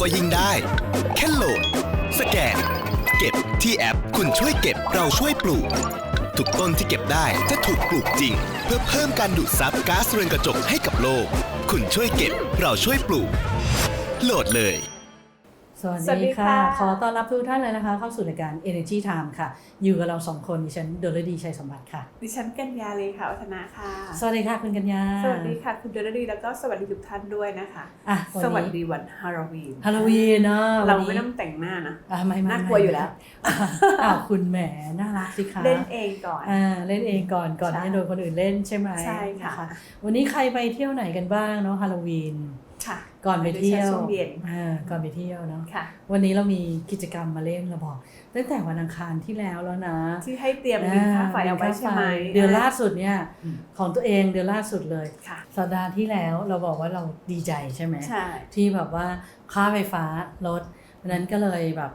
ก็ยิ่งได้ แค่โหลดสแกน เก็บที่แอป คุณช่วยเก็บเราช่วยปลูก ทุกต้นที่เก็บได้จะถูกปลูกจริง เพื่อเพิ่มการดูดซับก๊าซเรือนกระจกให้กับโลก คุณช่วยเก็บเราช่วยปลูก โหลดเลย สวัสสวัสดีดีค่ะค่ะ ขอต้อนรับทุกท่านเลยนะคะ เข้าสู่รายการ Energy Time ค่ะ อยู่กับเราสองคน ดิฉันเดลดีชัยสมบัติค่ะ ดิฉันกัญญาเลยค่ะวัฒนาค่ะ สวัสดีค่ะคุณกัญญา สวัสดีค่ะคุณเดลดีแล้วก็สวัสดีทุกท่านด้วยนะคะอะสวัสนนี้ดีวันฮาโลวีน ฮาโลวีนเนาะเราวันนี้ไม่ต้องแต่งหน้านะอะไม่ไม่น่ากลัวอยู่แล้วอะอ้าวคุณแหมน่ารักสิคะ เล่นเองก่อนอ่าเล่นเองก่อนก่อนใช่ให้โดนคนอื่นเล่นใช่ไหมใช่ค่ะนวันนี้ใครไปเที่ยวไหนกันบ้างเนาะฮาโลวีน ค่ะ ก่อนไปเที่ยวช่วงเย็นอ่าก่อนไปเที่ยวเนาะค่ะวันนี้เรามีกิจกรรมมาเล่นเราบอก ตั้งแต่วันอังคารที่แล้วแล้วนะ ที่ให้เตรียมบินค่าไฟเอาไว้ใช่ไหมเดือนล่าสุดเนี่ยอืมของตัวเองเดือนล่าสุดเลยค่ะสัปดาห์ที่แล้วเราบอกว่าเราดีใจใช่ไหมใช่ที่แบบว่าค่าไฟฟ้าลดเพราะฉะนั้นก็เลยแบบ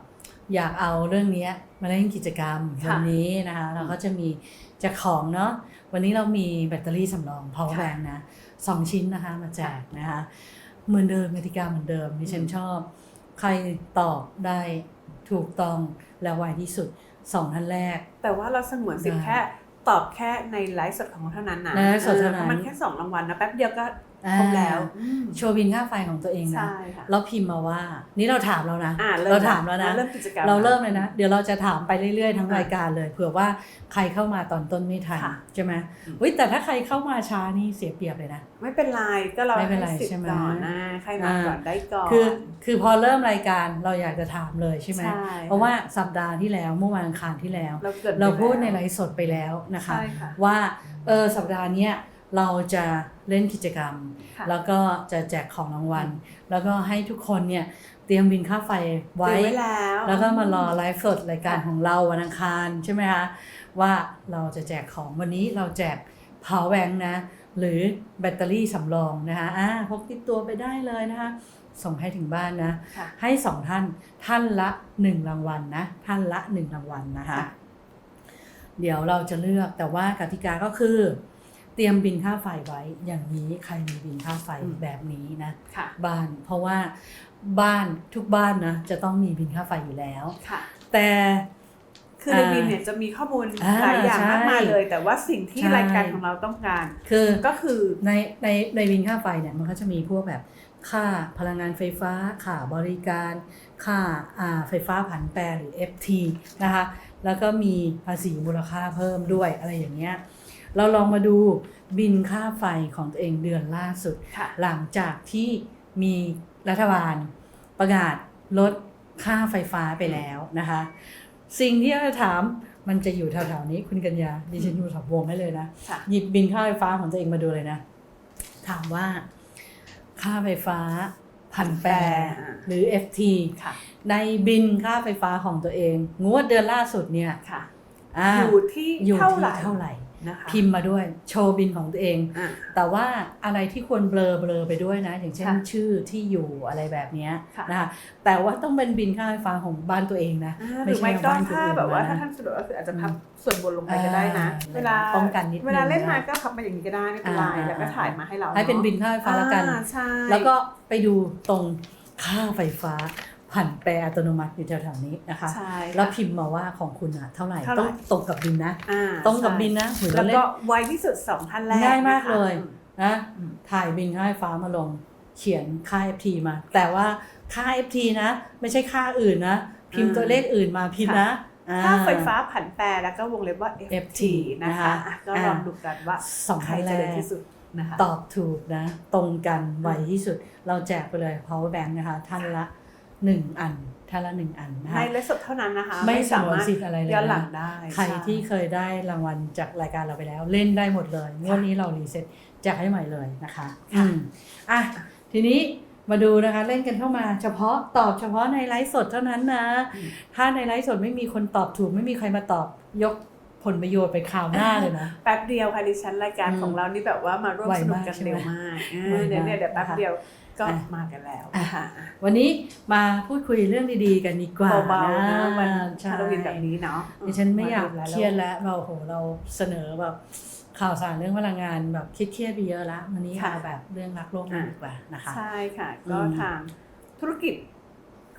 อยากเอาเรื่องเนี้ยมาเล่นกิจกรรมค่ะวันนี้นะคะเราก็จะมีแจกของเนาะวันนี้เรามีแบตเตอรี่สำรอง power ค่ะ bank นะสองชิ้นนะคะมาแจกนะคะ เหมือนเดิมกติกาเหมือนเดิมที่ฉันชอบ ใครตอบได้ถูกต้องและไวที่สุดสองท่านแรก แต่ว่าเราสงวนสิทธิ์ได้แค่ตอบแค่ในไลฟ์สดของเราเท่านั้นนะในไลฟ์สดเท่านั้นออมันแค่สองรางวัลนะแป๊บเดียวก็ ครบแล้วอ่าอืมโชว์บินค่าไฟของตัวเองนะใช่ค่ะแล้วพิมพ์มาว่า นี่เราถามแล้วนะอ่าเราถามแล้วนะเริ่มกิจกรรมเราเริ่มเลยนะ เดี๋ยวเราจะถามไปเรื่อยๆ ทั้งอะรายการเลยเผื่อว่าใครเข้ามาตอนต้นไม่ทันค่ะใช่ไหมอืมอุ้ยแต่ถ้าใครเข้ามาช้านี่เสียเปรียบเลยนะ ไม่เป็นไรก็เราไม่เป็นไรให้สิทใช่ไหมธิ์ก่อนนะใครมาก่อนได้ก่อนคือคือพอเริ่มรายการเราอยากจะถามเลยใช่ไหมใช่เพราะว่าสัปดาห์ที่แล้วเมื่อวันอังคารที่แล้ว เราเกิดเราพูดไปในแล้วไลฟ์สดไปแล้วนะคะใช่ค่ะว่าเออสัปดาห์เนี้ย เราจะเล่นกิจกรรมค่ะแล้วก็จะแจกของรางวัล แล้วก็ให้ทุกคนเนี่ยเตรียมบินค่าไฟไว้เตรียมไว้แล้วแล้วก็มารอไลฟ์สดรายการของเราวันอังคารใช่ไหมคะว่าเราจะแจกของวันนี้เราแจก power bank นะ หรือแบตเตอรี่สำรองนะคะอ่าพกติดตัวไปได้เลยนะคะส่งให้ถึงบ้านนะค่ะให้สองท่านท่านละหนึ่งรางวัลนะ ท่านละหนึ่งรางวัลนะคะค่ะเดี๋ยวเราจะเลือกแต่ว่ากติกาก็คือ เตรียมบินค่าไฟไว้ อย่างนี้ใครมีบินค่าไฟแบบนี้นะค่ะบ้านเพราะว่าบ้านทุกบ้านนะจะต้องมีบินค่าไฟอยู่แล้วค่ะแต่คือในบินเนี่ยจะมีข้อมูลอ่าหลายอย่างใช่มากมายเลย แต่ว่าสิ่งที่ใช่รายการของเราต้องการ คือก็คือในในในบินค่าไฟเนี่ยมันก็จะมีพวกแบบค่าพลังงานไฟฟ้าค่าบริการ ค่าอ่าไฟฟ้าผันแปรหรือ FT นะคะแล้วก็มีภาษีมูลค่าเพิ่มด้วยอะไรอย่างเงี้ย เราลองมาดูบินค่าไฟของตัวเองเดือนล่าสุดค่ะหลังจากที่มีรัฐบาลประกาศลดค่าไฟฟ้าไปแล้วนะคะ สิ่งที่เราจะถามมันจะอยู่แถวๆนี้คุณกัญญาดิฉันอยู่แถบวงให้เลยนะค่ะหยิบบินค่าไฟฟ้าของตัวเองมาดูเลยนะ ถามว่าค่าไฟฟ้าพันแปรอ่าหรือ FT ค่ะในบินค่าไฟฟ้าของตัวเอง งวดเดือนล่าสุดเนี่ยค่ะอ่าอยู่ที่อยู่เท่าที่ไหร่เท่าไหร่ นะคะพิมพ์มาด้วยโชว์บินของตัวเอง อะ แต่ว่าอะไรที่ควรเบลอเบลอไปด้วยนะ อย่างเช่นค่ะชื่อที่อยู่อะไรแบบเนี้ยค่ะ นะคะแต่ว่าต้องเป็นบินค่าไฟฟ้าของบ้านตัวเองนะ อ่าหรือไม่ก็บ้านคนถ้าอื่นแบบว่านะถ้าท่านสะดวกก็คืออาจจะพับส่วนบนลงไปก็ได้นะ อ่าเวลาป้องกันนิดนึงเวลาเล่นมานะก็พับมาอย่างนี้ก็ได้ไม่เป็นไรอ่า แล้วก็ถ่ายมาให้เราให้เป็นบินค่าไฟฟ้าแล้วกัน อ่ใช่ แล้วก็ไปดูตรงค่าไฟฟ้า ผันแปรอัตโนมัติอยู่แถวๆนี้นะคะใช่ค่ะแล้วพิมพ์มาว่าของคุณอะเท่าไหร่เท่าไหร่ต้องตรงกับบินนะอ่าตรงกับใช่บินนะหุยแล้วเราเล่ก็นไวที่สุดสองท่านแรกง่ายมากนะคะเลยอืมนะอืมถ่ายบินค่าไฟฟ้ามาลง เขียนค่า FT มา แต่ว่าค่า FT นะ ไม่ใช่ค่าอื่นนะ พิมพ์ตัวเลขอื่นมาพิมพ์นะอ่าค่าไฟฟ้าผันแปรแล้วก็วงเล็บว่า FT FT นะนะคะคะอะก็ลองดูกันว่าสองใครท่านแรจะเร็วกที่สุดนะคะตอบถูกนะ ตรงกันไวที่สุด เราแจกไปเลย power bank นะคะท่านละ หนึ่งอันท่านละหนึ่งอันนะในคะเลสดเท่านั้นนะคะ ไม่สามารถสงวนสิทธิ์อะไรเลยนะย้อนหลังได้ ใครช่ที่เคยได้รางวัลจากรายการเราไปแล้ว เล่นได้หมดเลยงวดนี้เรารีเซ็ตแจกให้ใหม่เลยนะคะค่ะอืมอะทีนี้มาดูนะคะเล่นกันเข้ามาเฉพาะตอบเฉพาะในไลฟ์สดเท่านั้นนะ ถ้าในไลฟ์สดไม่มีคนตอบถูก ไม่มีใครมาตอบยกผลประโยชน์ไปข่าวหน้าเลยนะ แป๊บเดียวค่ะดิฉันรายการอืมของเรานี่แบบว่ามาร่วมไวสนุกมากกันใช่ไหมเร็วมากอ่าไวมากเดี๋ยวเนี่ยเดี๋ยวแป๊บนะคะเดียว ก็อะมากันแล้วอะนะคะวันนี้มาพูดคุยเรื่องดีๆกันดีกว่าเบาๆนะวันใช่ฮาโลวีนแบบนี้เนาะดิฉันไม่อยากดูแลเครียดแล้วเราโหเราเสนอแบบข่าวสารเรื่องพลังงานแบบเครียดๆไปเยอะแล้ววันนี้เอาแบบเรื่องรักโลกมาดีกว่านะคะใช่ค่ะ ก็อืมทางธุรกิจ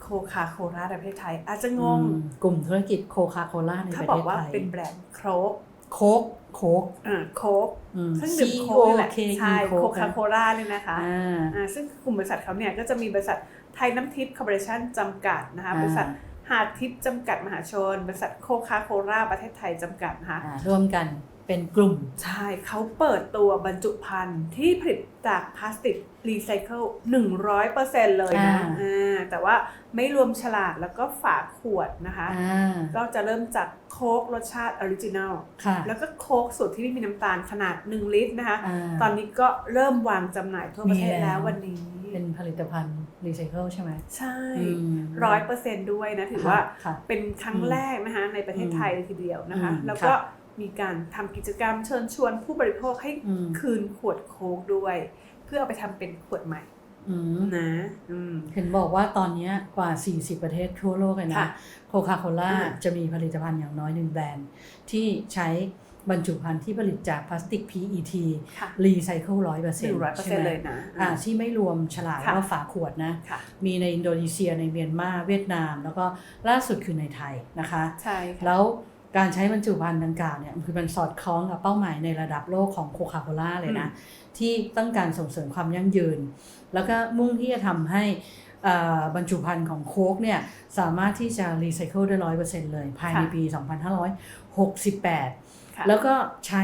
โคคาโคล่าในประเทศไทย อาจจะงงอืมกลุ่มธุรกิจโคคาโคล่าในเขาประบอเทกศว่าไทยเป็นแบรนด์โครกโค้ก โค้กอ่าโค้กอืมเครื่องดื่ม C โค้ O กนี่แหละ K E ใช่โค้โคกคาโคล่าเนี่ยนะคะอ่าอ่าซึ่งกลุ่มบริษัทเขาเนี่ยก็จะมีบริษัทไทยน้ำทิพย์คอร์ปอเรชั่นจำกัดนะคะอ่าบริษัทหาดทิพย์จำกัดมหาชน บริษัทโคคาโคล่าประเทศไทยจำกัดนะคะอ่าร่วมกัน เป็นกลุ่ม ใช่เขาเปิดตัวบรรจุภัณฑ์ที่ผลิตจากพลาสติกรีไซเคิล100%เลยนะอ่าอ่าแต่ว่าไม่รวมฉลากแล้วก็ฝาขวดนะคะอ่าก็จะเริ่มจากโค้กรสชาติออริจินัลค่ะแล้วก็โค้กสูตรที่ไม่มีน้ำตาลขนาด 1 ลิตรนะคะาตอนนี้ก็เริ่มวางจำหน่ายทั่วประเทศมีแล้วแล้ววันนี้ เป็นผลิตภัณฑ์รีไซเคิลใช่ไหมใช่อืมร้อยเปอร์เซ็นต์ด้วยนะ ถือค่ะว่าค่ะเป็นครั้งแรกนะคะในประเทศไทยเลยทีเดียวนะคะอืมแล้วก็ค่ะ มีการทำกิจกรรมเชิญชวนผู้บริโภคให้อืมคืนขวดโค้กด้วย เพื่อเอาไปทำเป็นขวดใหม่อืมนะอืมเห็นบอกว่าตอนนี้กว่า 40 ประเทศทั่วโลกเลยนะค่ะโคคาโคล่าอืมจะมีผลิตภัณฑ์อย่างน้อยหนึ่งแบรนด์ ที่ใช้บรรจุภัณฑ์ที่ผลิตจากพลาสติก PET ค่ะรีไซเคิลร้อยเปอร์หเซ็นนึ่ต์งร้อยเปอร์เซ็นต์เลยนะอ่าที่ไม่รวมฉลากค่ะว่าฝาขวดนะค่ะมีในอินโดนีเซียในเมียนมาเวียดนาม แล้วก็ล่าสุดคือในไทยนะคะ ใช่ค่ะแล้ว การใช้บรรจุภัณฑ์ดังกล่าวเนี่ยคือมันสอดคล้องกับเป้าหมายในระดับโลกของโคคาโคล่าเลยนะ ที่ต้องการส่งเสริมความยั่งยืน แล้วก็มุ่งที่จะทำให้เอ่อบรรจุภัณฑ์ของโค้กเนี่ยสามารถที่จะรีไซเคิลได้ร้อยเปอร์เซ็นต์เลยภายในค่ะปี 2568ค่ะแล้วก็ใช้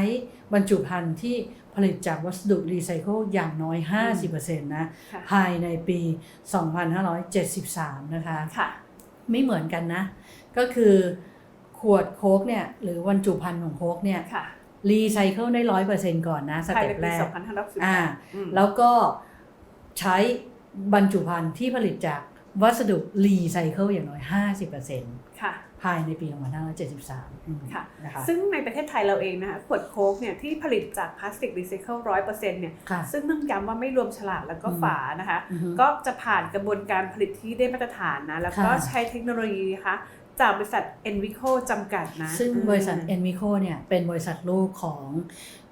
บรรจุภัณฑ์ที่ผลิตจากวัสดุรีไซเคิลอย่างน้อย 50%นะค่ะภายในปี 2573 นะคะค่ะไม่เหมือนกันนะ ก็คือ ขวดโค้กเนี่ยหรือบรรจุภัณฑ์ของโค้กเนี่ยค่ะรีไซเคิลได้ร้อยเปอร์เซ็นต์ก่อนนะสภายเต็ในปปีแรกสองพันห้าร้อยสิบอ่าอืมแล้วก็ใช้บรรจุภัณฑ์ที่ผลิตจากวัสดุรีไซเคิลอย่างน้อย 50%ค่ะภายในปี 2573อืมค่ะนะคะซึ่งในประเทศไทยเราเองนะคะขวดโค้กเนี่ยที่ผลิตจากพลาสติกรีไซเคิลร้อยเปอร์เซ็นต์เนี่ยค่ะซึ่งต้องย้ำว่าไม่รวมฉลากแล้วก็อืมฝานะคะอือฮึก็จะผ่านกระบวนการผลิตที่ได้มาตรฐานนะ แล้วก็ค่ะใช้เทคโนโลยีนะคะ จากบริษัท Envico จำกัดนะ ซึ่งอืมบริษัท Envico เนี่ย เป็นบริษัทลูกของ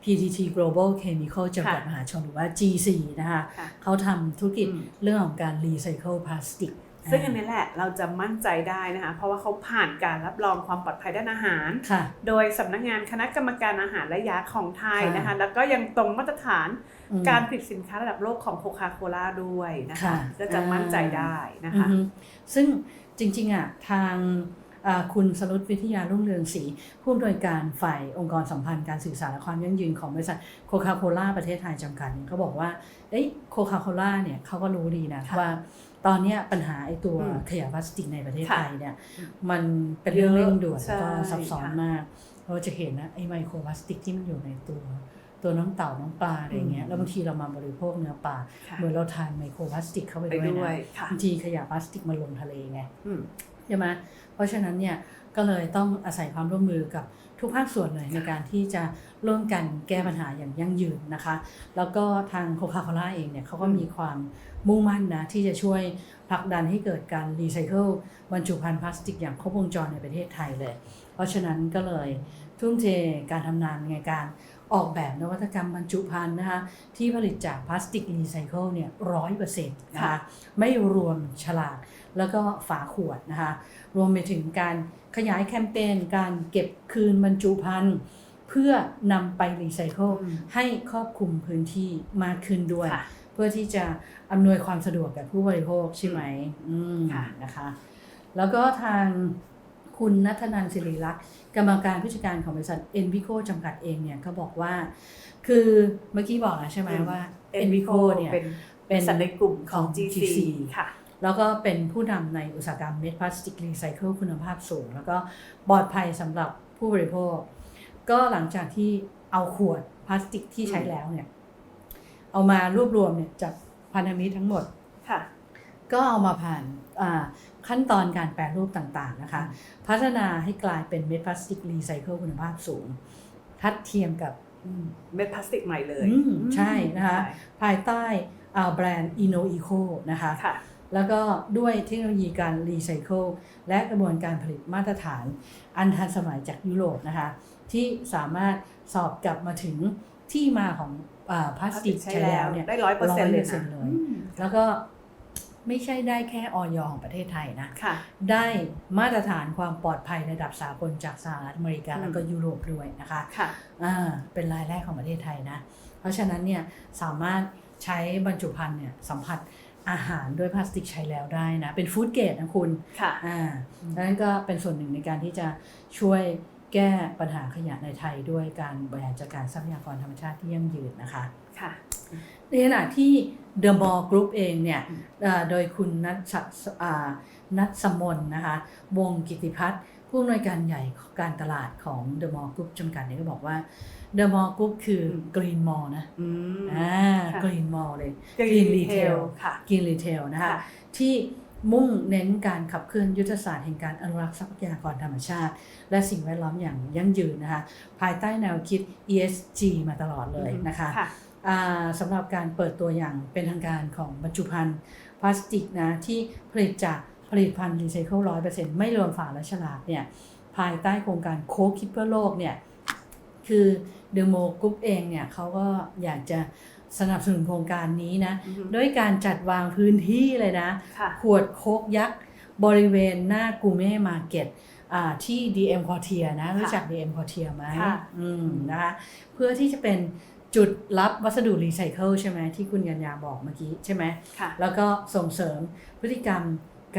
PTT Global Chemical จำกัดค่ะมหาชนหรือว่า G4 นะคะค่ะเขาทำธุรกิจอืมเรื่องของการรีไซเคิลพลาสติกซึ่งอันนี้แหละเราจะมั่นใจได้นะคะ เพราะว่าเขาผ่านการรับรองความปลอดภัยด้านอาหารค่ะโดยสำนักงานคณะกรรมการอาหารและยาของไทยค่ะนะคะ แล้วก็ยังตรงมาตรฐานอืมการผลิตสินค้าระดับโลกของโคคาโคล่าด้วยนะคะค่ะก็จะมั่นใจได้นะคะอือฮึซึ่ง จริงๆอะทางอ่าคุณสรุตวิทยารุ่งเรืองศรีผู้อำนวยการฝ่ายองค์กรสัมพันธ์การสื่อสารและความยั่งยืนของบริษัทโคคาโคล่าประเทศไทยจำกัดเนี่ยเขาบอกว่าเอ้โคคาโคล่าเนี่ยเขาก็รู้ดีนะค่ะว่าตอนเนี้ยปัญหาไอ้ตัวอืมขยะพลาสติกในประเทศค่ะไทยเนี่ยมันเป็นเรื่องเร่งด่วนใช่แล้วก็ซับซ้อนค่ะมาก เราจะเห็นนะไอ้ไมโครพลาสติกที่มันอยู่ในตัว ตัวน้องเต่าน้องปลาอะไรเงี้ยอืมแล้วบางทีเรามาบริโภคเนื้อปลาค่ะเหมือนเราทานไมโครพลาสติกเข้าไปไปด้วยด้วนะยค่ะบางทีขยะพลาสติกมันลงทะเลไงอืมช่ไหมเพราะฉะนั้นเนี่ยก็เลยต้องอาศัยความร่วมมือกับทุกภาคส่วนเลยในการที่จะร่วมกันแก้ปัญหาอย่างยั่งยืนนะคะ แล้วก็ทางโคคาโคล่าเองเนี่ยเขาก็มีความมุ่งมั่นนะที่จะช่วยผลักดันให้เกิดการรีไซเคิลบรรจุภัณฑ์พลาสติกอย่างครบวงจรในประเทศไทยเลย เพราะฉะนั้นก็เลยทุ่มเทการทำงานในการ ออกแบบนวัตกรรมบรรจุภัณฑ์นะคะที่ผลิตจากพลาสติกรีไซเคิลเนี่ยร้อยเปอร์เซ็นต์นะคะค่ะไม่รวมฉลากแล้วก็ฝาขวดนะคะรวมไปถึงการขยายแคมเปญการเก็บคืนบรรจุภัณฑ์เพื่อนำไปรีไซเคิลอืมให้ครอบคลุมพื้นที่มากขึ้นด้วยค่ะเพื่อที่จะอำนวยความสะดวกกับผู้บริโภคใช่ไหมอืมค่ะนะคะ แล้วก็ทาง คุณนัทนันสิริลักษณ์กรรมการผู้จัดการของบริษัทเอ็นวิโคจำกัดเองเนี่ยก็บอกว่า คือเมื่อกี้บอกแล้วใช่ไหมว่าเอ็นวิโคเนี่ยเป็นเป็นบริษัทในกลุ่มของของ GC GC ค่ะแล้วก็เป็นผู้นำในอุตสาหกรรมเม็ดพลาสติกรีไซเคิลคุณภาพสูง แล้วก็ปลอดภัยสำหรับผู้บริโภค ก็หลังจากที่เอาขวดพลาสติกที่ใช้แล้วเนี่ย เอามารวบรวมเนี่ยจากพันธมิตรทั้งหมด ค่ะ ก็เอามาผ่านอ่า ขั้นตอนการแปรรูปต่างๆนะคะ พัฒนาให้กลายเป็นเม็ดพลาสติกรีไซเคิลคุณภาพสูง ทัดเทียมกับเม็ดพลาสติกใหม่เลยอืมใช่นะคะใช่ภายใต้อ่าแบรนด์ Inno Eco นะคะค่ะแล้วก็ด้วยเทคโนโลยีการรีไซเคิลและกระบวนการผลิตมาตรฐาน อันทันสมัยจากยุโรปนะคะ ที่สามารถสอบกลับมาถึงที่มาของอาพลาสติกใช้แล้วเนี่ยได้ร้อยเปอร์เซ็นต์เลยนะ100%อืมแล้วก็ ไม่ใช่ได้แค่ออยของประเทศไทยนะค่ะได้มาตรฐานความปลอดภัยระดับสากลจากสหรัฐอเมริกาอืมแล้วก็ยุโรปด้วยนะคะค่ะอ่าเป็นรายแรกของประเทศไทยนะ เพราะฉะนั้นเนี่ยสามารถใช้บรรจุภัณฑ์เนี่ยสัมผัสอาหารด้วยพลาสติกใช้แล้วได้นะ เป็นฟู้ดเกรดนะคุณ ค่ะ อ่าดังนั้นก็เป็นส่วนหนึ่งในการที่จะช่วย แก้ปัญหาขยะในไทยด้วยการบริหารจัดการทรัพยากรธรรมชาติที่ยั่งยืนนะคะค่ะในขณะที่ The Mall Group เองเนี่ยเอ่อโดยคุณนัทสอ่านัทสมนนะคะวงกิติพัฒน์ผู้อำนวยการใหญ่ของการตลาดของ The Mall Group จำกัดเนี่ยก็บอกว่า The Mall Group คืออม Green Mall นะอืมอ่าค่ะ Green Mall เลย Green Retail ค่ะ Green Retail นะคะค่ะที่ มุ่งเน้นการขับเคลื่อนยุทธศาสตร์แห่งการอนุรักษ์ทรัพยากรธรรมชาติ และสิ่งแวดล้อมอย่างยั่งยืนนะคะภายใต้แนวคิด ESG มาตลอดเลยนะคะค่ะอ่าสำหรับการเปิดตัวอย่างเป็นทางการของบรรจุภัณฑ์พลาสติกนะที่ผลิตจากผลิตภัณฑ์รีไซเคิลร้อยเปอร์เซ็นต์ไม่รวมฝาและฉลากเนี่ยภายใต้โครงการโค้กคิดเพื่อโลกเนี่ยคือเดโมกรุ๊ปเองเนี่ยเขาก็อยากจะ สนับสนุนโครงการนี้นะอือฮึด้วยการจัดวางพื้นที่เลยนะค่ะขวดโค้กยักษ์ บริเวณหน้ากูเม่มาร์เก็ตอ่าที่ DM q u a r t i e r นะรู้จัก DM q u a r t i e r ไหมค่ะอืมนะคะเพื่อที่จะเป็นจุดรับวัสดุรีไซเคิลใช่ไหมที่คุณกัญญาบอกเมื่อกี้ใช่ไหมค่ะแล้วก็ส่งเสริมพฤติกรรม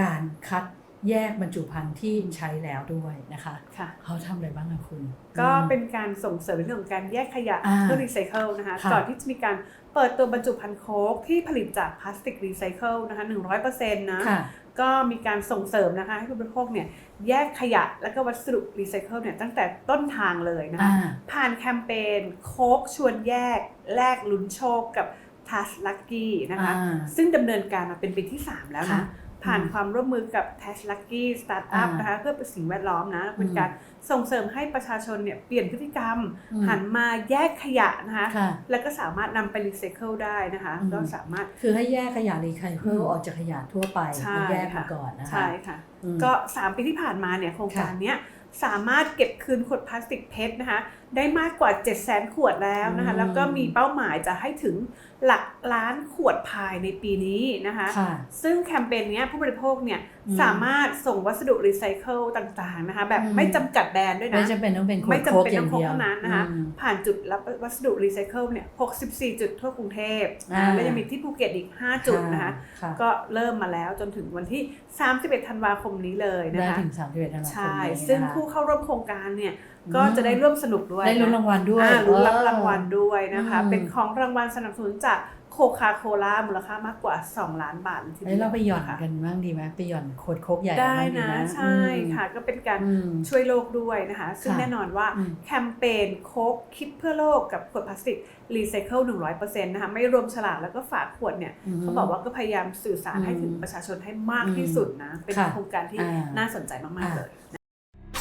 การคัดแยกบรรจุภัณฑ์ที่ใช้แล้วด้วยนะคะค่ะเขาทำอะไรบ้างอะคุณ ก็อืมเป็นการส่งเสริมในเรื่องของการแยกขยะอ่าเพื่อรีไซเคิลนะคะค่ะก่อนที่จะมีการ เปิดตัวบรรจุภัณฑ์โค้กที่ผลิตจากพลาสติกรีไซเคิลนะคะ100%นะค่ะก็มีการส่งเสริมนะคะให้ผู้บริโภคเนี่ยแยกขยะและก็วัสดุรีไซเคิลเนี่ยตั้งแต่ต้นทางเลยนะคะอ่าผ่านแคมเปญโค้กชวนแยก แลกลุ้นโชคกับทัสลักกี้นะคะอ่าซึ่งดำเนินการมาเป็นปีที่ 3 แล้วค่ะนะ ผ่านอืมความร่วมมือกับ t a s Lucky Startup อ่านนะคะเพื่อเป็นสิ่งแวดล้อมนะเป็นอืมการส่งเสริมให้ประชาชนเนี่ยเปลี่ยนพฤติกรรมอืมหันมาแยกขยะนะคะค่ะแล้วก็สามารถนำไปรีไซเคิลได้นะคะอืมก็สามารถคือให้แยกขยะรีไซเคิลอืมออกจากขยะทั่วไปใช่มันแยกมาค่ะก่อนนะคะใช่ค่ะอืมก็ 3 ปีที่ผ่านมาเนี่ยโครงการค่ะเนี้ยสามารถเก็บคืนขวดพลาสติกเพชรนะคะ ได้มากกว่า 7 0 0 0 0 0ขวดแล้วนะคะอืมแล้วก็มีเป้าหมายจะให้ถึงหลักล้านขวดภายในปีนี้นะคะค่ะซึ่งแคมเปญเนี้ยผู้บริโภคเนี่ยอืมสามารถส่งวัสดุรีไซเคิลต่างๆนะคะแบบอืมไม่จำกัดแบรนด์ด้วยนะ ไม่จำเป็นต้องเป็นขวไม่ดจำโค้กเป็นอต้ย่าองงพกเดียวเท่านั้นนะคะอืมผ่านจุดรับวัสดุรีไซเคิลเนี่ย 64 จุดทั่วกรุงเทพอ่านะแล้วยังมีที่ภูเก็ตอีก 5 จุดนะคะค่ะก็เริ่มมาแล้วจนถึงวันที่ 31 ธันวาคมนี้เลยนะได้คะถึงสามสิบเอ็ดธันวาคมใช่นี้นะคะซึ่งผู้เข้าร่วมโครงการเนี่ย ก็จะได้ร่วมสนุกด้วยได้ลุ้นนะรางวัลด้วยอ่าลุ้นรับเออรางวัลด้วยนะคะอืมเป็นของรางวัลสนับสนุนจากโคคาโคล่ามูลค่ามากกว่า 2 ล้านบาทลทีดียวเอ้ยเราไปหย่อนค่ะกันบ้างดีไหมไปหย่อนโคดโคกใหญ่ได้บ้างนะมใช่ค่ะ ก็เป็นการอืมช่วยโลกด้วยนะคะ ซึ่งค่ะแน่นอนว่าอืมแคมเปญโค้กคิดเพื่อโลกกับขวดพลาสติกรีไซเคิล100%นะคะ ไม่รวมฉลากแล้วก็ฝาขวดเนี่ยอืมเขาบอกว่าก็พยายามสื่อสารให้ถึงอืมประชาชนให้มากอืมที่สุดนะ เป็นค่ะโครงการที่อ่าน่าสนใจมาก ๆ เลย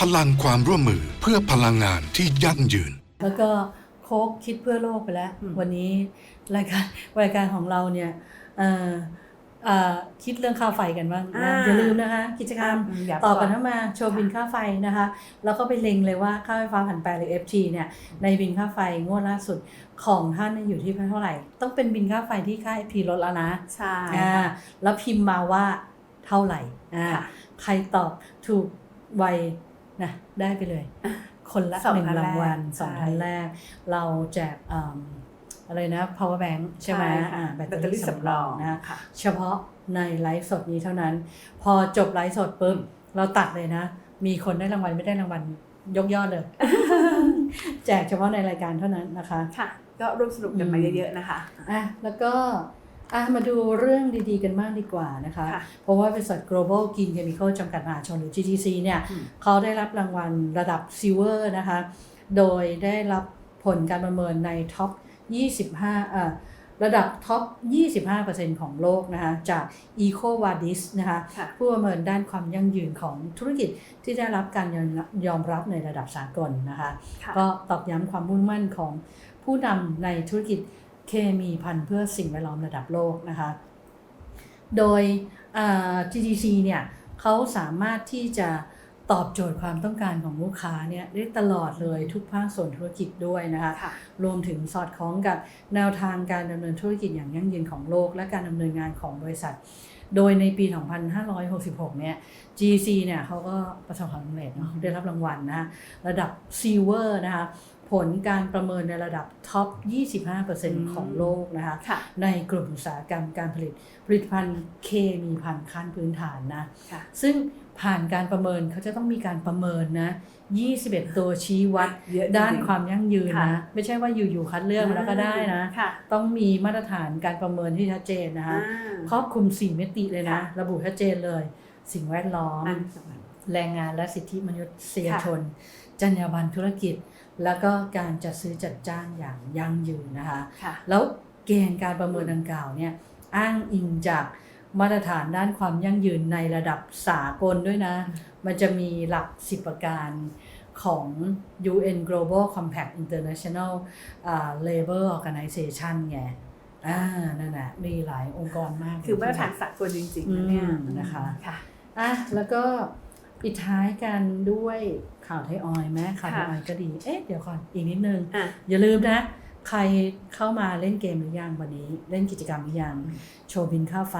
พลังความร่วมมือเพื่อพลังงานที่ยั่งยืน แล้วก็โค้กคิดเพื่อโลกไปแล้วอืมวันนี้รายการรายการของเราเนี่ยเอ่อเอ่อคิดเรื่องค่าไฟกันบ้างนะอย่าลืมนะคะ กิจกรรมย่าต่อกันก่เข้ามาโชว์บินค่าไฟนะคะ แล้วก็ไปเล็งเลยว่าค่าไฟฟ้าผันแปรหรือ FT เนี่ยในบินค่าไฟงวดล่าสุดของท่านเนี่ยอยู่ที่เท่าไหร่ ต้องเป็นบินค่าไฟที่ค่า FT ลดแล้วนะใช่อ่าค่ะแล้วพิมพ์มาว่าเท่าไหร่อ่าค่ะใครตอบถูกไว นะได้ไปเลย คนละสองหนึ่งท่านรางวัลแรกสองใช่ท่านแรก เราแจกอืมอะไรนะ power bank ใช่ไหมค่ะอ่าแบตแบเตตอเตอรี่รี่สำสำรรอองงนะค่ะเฉพาะในไลฟ์สดนี้เท่านั้น พอจบไลฟ์สดปุ๊บเราตัดเลยนะ มีคนได้รางวัลไม่ได้รางวัลยกยอดเลย แจกเฉพาะในรายการเท่านั้นนะคะ ค่ะ ก็ร่วมสนุกกันมาอืมเยอะๆนะคะอะแล้วก็ อะมาดูเรื่องดีๆกันบ้างดีกว่านะคะค่ะเพราะว่าบริษัท global green chemical จำกัดมหาชนหรือ GTC เนี่ยอืมเขาได้รับรางวัลระดับ silver นะคะ โดยได้รับผลการประเมินในท็อป 25เอ่อระดับท็อป 25%ของโลกนะคะจาก EcoVadis นะคะค่ะผู้ประเมินด้านความยั่งยืนของธุรกิจที่ได้รับการยอมรับในระดับสากลนะคะค่ะก็ตอกย้ำความมุ่งมั่นของผู้นำในธุรกิจ เคมีพันธุ์เพื่อสิ่งแวดล้อมระดับโลกนะคะ โดยอ่า GTC เนี่ยเขาสามารถที่จะตอบโจทย์ความต้องการของลูกค้าเนี่ยได้ตลอดเลยทุกภาคส่วนธุรกิจด้วยนะคะค่ะรวมถึงสอดคล้องกับแนวทางการดำเนินธุรกิจอย่างยั่งยืนของโลก และการดำเนินงานของบริษัท โดยในปี 2566 เนี่ย GC เนี่ยเขาก็ประสบความสำเร็จเนาะได้รับรางวัลนะคะระดับ Silver นะคะผลการประเมินในระดับท็อป 25%ของโลกนะคะค่ะในกลุ่มอุตสาหกรรมการผลิตผลิตภัณฑ์เคมีพันธุ์ขั้นพื้นฐานนะค่ะซึ่ง ผ่านการประเมินเขาจะต้องมีการประเมินนะ 21 ตัวชี้วัดเยอะจริงๆด้านความยั่งยืนค่ะนะ ไม่ใช่ว่าอยู่ๆคัดเลือกมาแล้วก็ได้นะค่ะต้องมีมาตรฐานการประเมินที่ชัดเจนนะคะอ่าครอบคลุม 4 มิติเลยนะค่ะระบุชัดเจนเลย สิ่งแวดล้อมอะแรงงานและสิทธิมนุษยชน จรรยาบรรณธุรกิจ แล้วก็การจัดซื้อจัดจ้างอย่างยั่งยืนนะคะค่ะแล้วเกณฑ์การประเมินดังกล่าวเนี่ยอ้างอิงจาก มาตรฐานด้านความยั่งยืนในระดับสากลด้วยนะ มันจะมีหลัก10ประการของ UN Global Compact International อ่า Labor Organization ไงอ่านั่นแหละมีหลายองค์กรมาก คือมาตรฐานสากลจริงๆนะเนี่ยอืมนะคะค่ะอะ แล้วก็ปิดท้ายกันด้วยข่าวไทยออยล์ไหมข่าวไทยออยล์ก็ดี เอ๊ะ เดี๋ยวก่อนอีกนิดนึงอะอย่าลืมนะ ใครเข้ามาเล่นเกมหรือยังวันนี้ เล่นกิจกรรมหรือยังโชว์บินค่าไฟ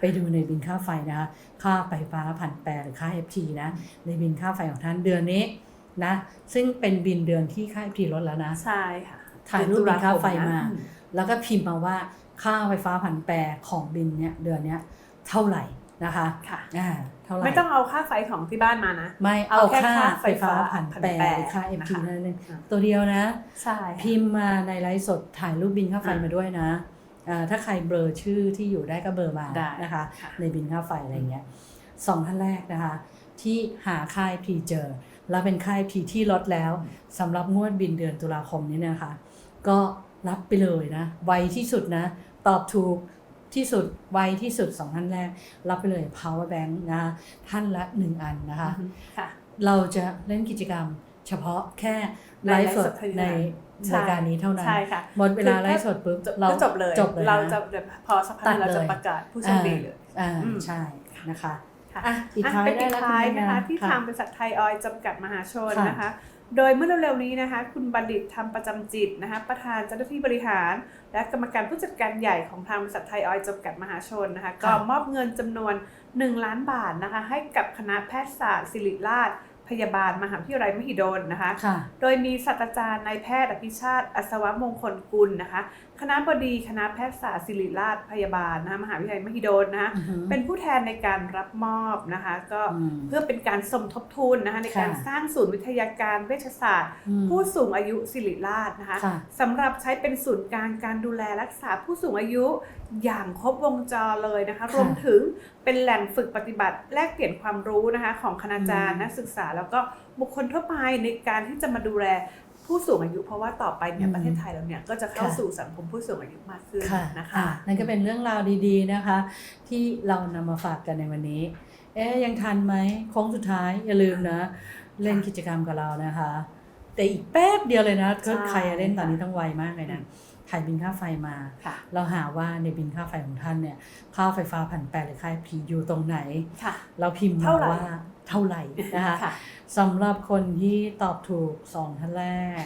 ไปดูในบินค่าไฟนะคะค่าไฟฟ้าผันแปรหรือค่า FT นะในบินค่าไฟของท่านเดือนนี้นะซึ่งเป็นบินเดือนที่ค่า FT ลดแล้วนะใช่ค่ะถ่ายรูปบินค่าไฟมาอืแล้วก็พิมพ์มาว่าค่าไฟฟ้าผันแปรของบินเนี้ยเดือนเนี้ยเท่าไหร่ นะคะค่ะอ่าเท่าไหร่ไม่ต้องเอาค่าไฟของที่บ้านมานะ ไม่เอาเอาแค่ค่าค่าไฟฟ้าไฟฟ้าผันแปรผันแปรหรือค่า FT นะคะนั่นเองอะตัวเดียวนะใช่พิมพ์มาในไลฟ์สดถ่ายรูปบินค่าไฟอะมาด้วยนะอ่าถ้าใครเบลอชื่อที่อยู่ได้ก็เบลอมาได้นะคะค่ะในบินค่าไฟอะไรเงี้ยสองท่านแรกนะคะ ที่หาค่ายพีเจอ แล้วเป็นค่ายพีที่ลดแล้วสำหรับงวดบินเดือนตุลาคมนี้นะคะ ก็รับไปเลยนะไวที่สุดนะ ตอบถูก ที่สุดไวที่สุดสองท่านแรก รับไปเลย power bank นะคะท่านละหนึ่งอันนะคะค่ะเราจะเล่นกิจกรรมเฉพาะแค่ไลฟ์สดในรายการนี้เท่านั้นใช่ค่ะหมดเวลาไลฟ์สดปุ๊บจบเราก็จบเลยจบเลยนเราจะเดี๋ยวพอสักพักหนึ่งตัดเราจะเลยประกาศผู้โชคดีเลยอ่าอืมใช่นะคะ ค่ะอะปิดท้ายเป็นได้ปิดแล้วท้ายคุณนะคะแม่ที่ค่ะทางบริษัทไทยออยล์จำกัดมหาชนค่ะนะคะ โดยเมื่อเร็วๆนี้นะคะ คุณบัณฑิตทำประจำจิตนะคะ ประธานเจ้าหน้าที่บริหาร และกรรมการผู้จัดการใหญ่ของทางบริษัทไทยออยล์จำกัดมหาชนนะคะ ก็มอบเงินจำนวน 1 ล้านบาทนะคะ ให้กับคณะแพทยศาสตร์ศิริราชพยาบาลมหาวิทยาลัยมหิดลนะคะค่ะโดยมีศาสตราจารย์นายแพทย์อภิชาติ อัศวมงคลกุลนะคะ คณะบดีคณะแพทยศาสตร์ศิริราชพยาบาลนะคะมหาวิทยาลัยมหิดลนะคะอือฮึเป็นผู้แทนในการรับมอบนะคะก็อืมเพื่อเป็นการสมทบทุนนะคะในการค่ะสร้างศูนย์วิทยาการเวชศาสตร์อืมผู้สูงอายุศิริราชนะคะค่ะสำหรับใช้เป็นศูนย์กลางการดูแลรักษาผู้สูงอายุอย่างครบวงจรเลยนะคะค่ะรวมถึงเป็นแหล่งฝึกปฏิบัติแลกเปลี่ยนความรู้นะคะของคณาจารย์อืมนักศึกษาแล้วก็บุคคลทั่วไปในการที่จะมาดูแล ผู้สูงอายุเพราะว่าต่อไปเนี่ยอืมประเทศไทยเราเนี่ยก็จะเข้าค่ะสู่สังคมผู้สูงอายุมากขึ้นค่ะนะคะอ่นั่นก็เป็นเรื่องราวดีๆนะคะ ที่เรานำมาฝากกันในวันนี้ เอ๊ยยังทันไหมโค้งสุดท้ายอย่าลืมนะ เล่นกิจกรรมกับเรานะคะ แต่อีกแป๊บเดียวเลยนะก็ใช่ใครจะเล่นตอนนี้ค่ะต้องไวมากเลยนะถ่ายบินค่าไฟมาค่ะเราหาว่าในบินค่าไฟของท่านเนี่ยค่าไฟฟ้าผันแปรหรือค่าพีอยู่ตรงไหนค่ะเราพิมพ์มาเท่าไหร่ว่าเท่าไหร่นะคะค่ะ สำหรับคนที่ตอบถูกสองท่านแรก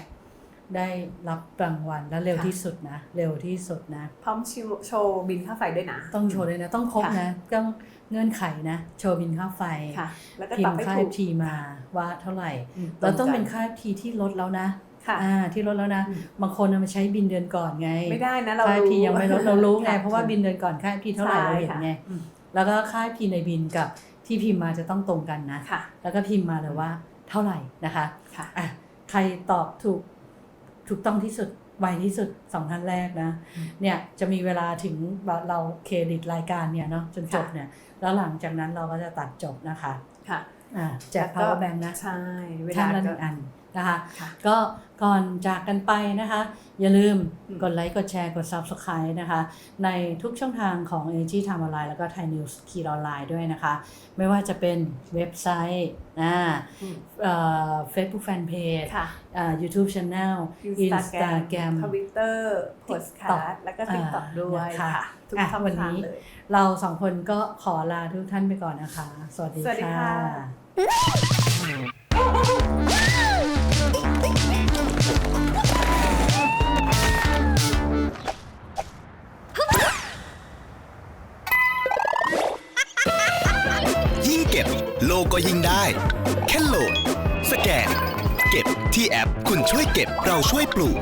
ได้รับรางวัลและเร็วค่ะที่สุดนะ เร็วที่สุดนะ พร้อมชิวโชว์บินค่าไฟด้วยนะ ต้องโชว์เลยนะ ต้องครบค่ะนะต้องเงื่อนไขนะ โชว์บินค่าไฟค่ะแล้วก็พิตอมบพ์ให้ค่าถูกทีมาว่าเท่าไหร่อืมแล้วต้องเป็นใจค่าทีที่ลดแล้วนะค่ะอ่าที่ลดแล้วนะอืมบางคนเอามาใช้บินเดือนก่อนไง ไม่ได้นะเราค่ารู้พียังไม่ลดเรารู้ไงค่เพราะว่าบินเดือนก่อนค่าพีเท่าไหร่เราเห็นไงใช่ค่ะอืมแล้วก็ค่าพีในบินกับ ที่พิมพ์มาจะต้องตรงกันนะ ค่ะแล้วก็พิมพ์มาเลยว่าเท่าไหร่นะคะค่ะ อะใครตอบถูกถูกต้องที่สุดไวที่สุดสองท่านแรกนะ อืมเนี่ยจะมีเวลาถึงเราเครดิตรายการเนี่ยเนาะจนจบค่ะ เนี่ย แล้วหลังจากนั้นเราก็จะตัดจบนะคะค่ะ อ่าแจก แล้ว power bank นะใช่ เวท่าลานละหก็นึ่งอัน นะคะค่ะก็ก่อนจากกันไปนะคะ อย่าลืมอืมกดไลค์กดแชร์กด Subscribe นะคะ ในทุกช่องทางของ Energy Time Online แล้วก็ Thai News ขีดออนไลน์ด้วยนะคะ ไม่ว่าจะเป็นเว็บไซต์อ่าอืมเอ่อ Facebook Fanpage ค่ะอ่า YouTube Channel อินสตาแกรม Instagram ทวิตเตอร์โพสต์การ์ดแล้วก็ติ๊กต็อกอ่าด้วยนะคะค่ะทุกอะช่องวันทางนี้เลยเราสองคนก็ขอลาทุกท่านไปก่อนนะคะ สวัสดีสวัสดีค่ะ ก็ยิ่งได้ แค่โหลด สแกน เก็บที่แอป คุณช่วยเก็บเราช่วยปลูก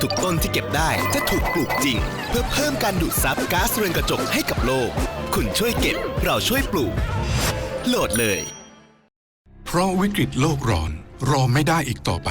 ทุกต้นที่เก็บได้จะถูกปลูกจริง เพื่อเพิ่มการดูดซับก๊าซเรือนกระจกให้กับโลก คุณช่วยเก็บเราช่วยปลูก โหลดเลย เพราะวิกฤตโลกร้อนรอไม่ได้อีกต่อไป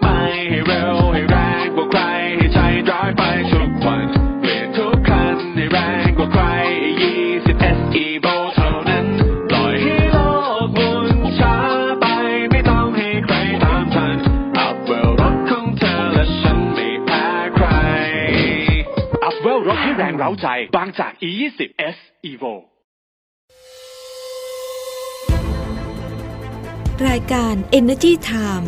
ให้เร็วให้แรงกว่าใครให้ใช้ดรายไปทุกวันเปลี่ยนทุกคันให้แรงกว่าใคร20 SE v o เท่านั้นปล่อยให้โลกหมุนช้าไปไม่ต้องให้ใครตามทันอัพเวลรถของเธอและฉันไม่แพ้ใครอัพเวลรถที่แรงเร้าใจบางจาก E20 S Evo รายการ Energy Time